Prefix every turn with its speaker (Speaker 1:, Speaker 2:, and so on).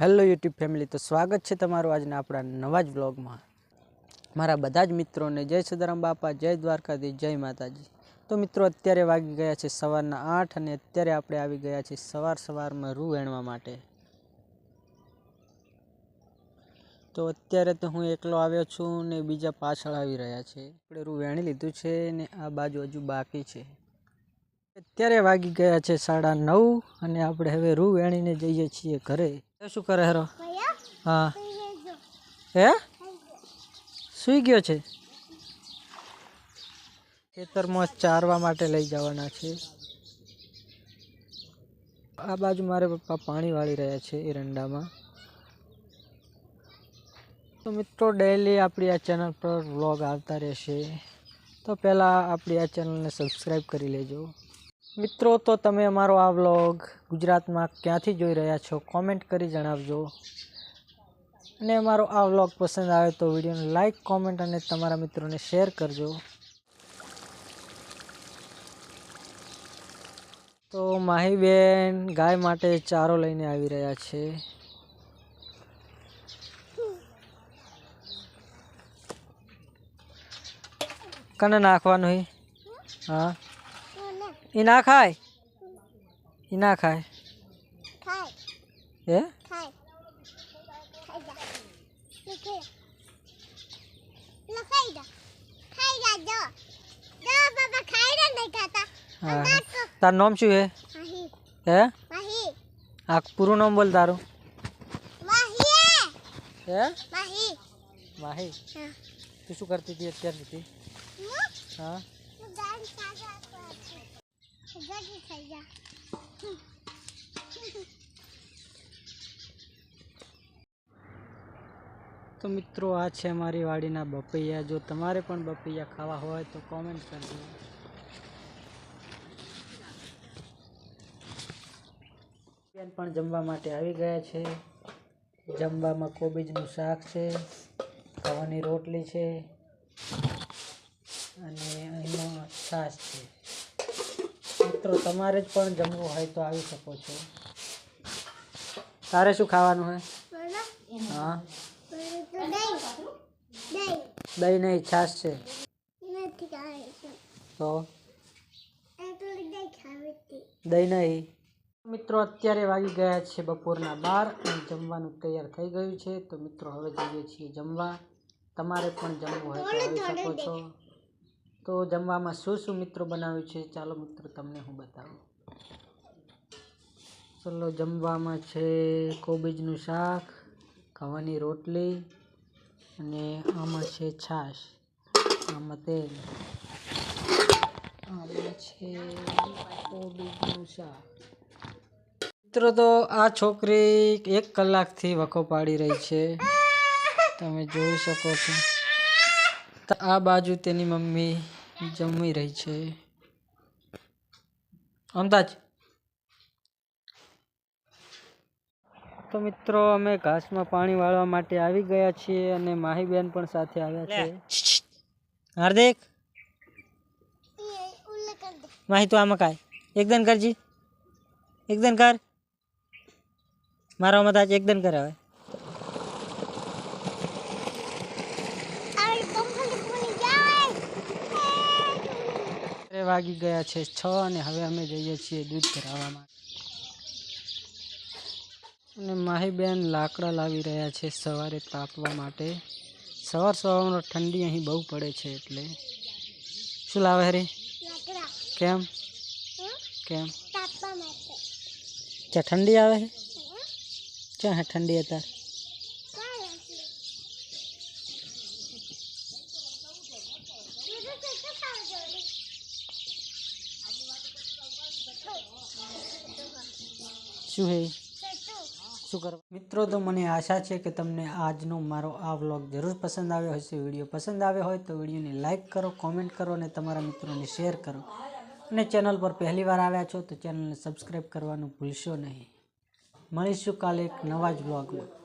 Speaker 1: Hello YouTube family, તો સ્વાગત છે તમારું આજના આપણા નવા જ વ્લોગમાં. મારા બધા જ મિત્રોને જય સદારામ બાપા, જય દ્વારકાધી, જય માતાજી. તો મિત્રો, અત્યારે વાગી ગયા છે સવારના આઠ અને અત્યારે આપણે આવી ગયા છીએ સવાર સવારમાં રૂ વેણવા માટે. તો અત્યારે તો હું એકલો આવ્યો છું ને બીજા પાછળ આવી રહ્યા છે. આપણે રૂ વેણી લીધું છે ને આ બાજુ હજુ બાકી છે. અત્યારે વાગી ગયા છે સાડા નવ અને આપણે હવે રૂ વેણીને જઈએ છીએ ઘરે. એ શું કરે હેરો? હા. હે? સુઈ ગયો. છે? ખેતરમાં ચારવા માટે લઈ જવાના છે. આ બાજુ મારે પપ્પા પાણી વાળી રહ્યા છે એરંડામાં. તો મિત્રો ડેલી આપણી આ ચેનલ પર વ્લોગ આવતા રહેશે. તો પહેલાં આપણી આ ચેનલને સબસ્ક્રાઈબ કરી લેજો. મિત્રો, તો તમે અમારો આ વ્લોગ ગુજરાતમાં ક્યાંથી જોઈ રહ્યા છો કોમેન્ટ કરી જણાવજો. અને અમારો આ વ્લોગ પસંદ આવે તો વિડીયોને લાઈક, કોમેન્ટ અને તમારા મિત્રોને શેર કરજો. તો માહીબેન ગાય માટે ચારો લઈને આવી રહ્યા છે. કને નાખવાનું હે? હા એ ના ખાય એ ના ખાય હે હા તારું નામ શું હે હે આ પૂરું નામ બોલ તારું હે માહી તું શું કરતી હતી અત્યાર સુધી હા તો મિત્રો, આ છે અમારી વાડીના બપૈયા. જો તમારે પણ બપૈયા ખાવા હોય તો કોમેન્ટ કરજો. બેન પણ જમવા માટે આવી ગયા છે. જમવામાં કોબીજનું શાક છે, ખાવાની રોટલી છે અને અહીંમાં છાશ છે. મિત્રો, તમારે જ પણ જમવું હોય તો આવી શકો છો. તારે શું ખાવાનું હોય? હા? દહીં નહીં છાશ છે. તો? દહીં નહીં મિત્રો, અત્યારે વાગી ગયા છે બપોરના બાર અને જમવાનું તૈયાર થઈ ગયું છે. તો મિત્રો, હવે જઈએ છીએ જમવા. તમારે પણ જમવું હોય તો આવી શકો છો. તો જમવામાં શું શું મિત્રો બનાવ્યું છે? ચાલો મિત્રો, તમને હું બતાવું. ચલો, જમવામાં છે કોબીજનું શાક, ખાવાની રોટલી અને આમાં છે છાશ, આમાં તેલ. આમાં છે કોબીજનું શાક. મિત્રો, તો આ છોકરી એક કલાકથી વખો પાડી રહી છે. તમે જોઈ શકો છો. આ બાજુ તેની મમ્મી જમી રહી છે. અમદાજ તો મિત્રો, અમે ઘાસમાં પાણી વાળવા માટે આવી ગયા છીએ અને માહીબેન પણ સાથે આવ્યા છે. હાર્દિક. માહી, તું આમાં કાય એકદમ કરજી. એકદમ કર. મારો મત આજ એકદમ કરે હવે અત્યારે વાગી ગયા છે છ અને હવે અમે જઈએ છીએ દૂધ ભરાવવા માટે અને માહીબેન લાકડા લાવી રહ્યા છે સવારે તાપવા માટે. સવાર સવારમાં ઠંડી અહીં બહુ પડે છે એટલે. શું લાવે રે? કેમ? કેમ? ક્યાં ઠંડી આવે છે ક્યાં હે ઠંડી અત્યારે? શું હે? શું કરવા? મિત્રો, તો મને આશા છે કે તમને આજનો મારો આ વ્લોગ જરૂર પસંદ આવ્યો હશે. વીડિયો પસંદ આવ્યો હોય તો વિડીયોને લાઇક કરો, કોમેન્ટ કરો અને તમારા મિત્રોને શેર કરો. અને ચેનલ પર પહેલી વાર આવ્યા છો તો ચેનલને સબસ્ક્રાઈબ કરવાનું ભૂલશો નહીં. મળીશું કાલે એક નવા જ વ્લોગમાં.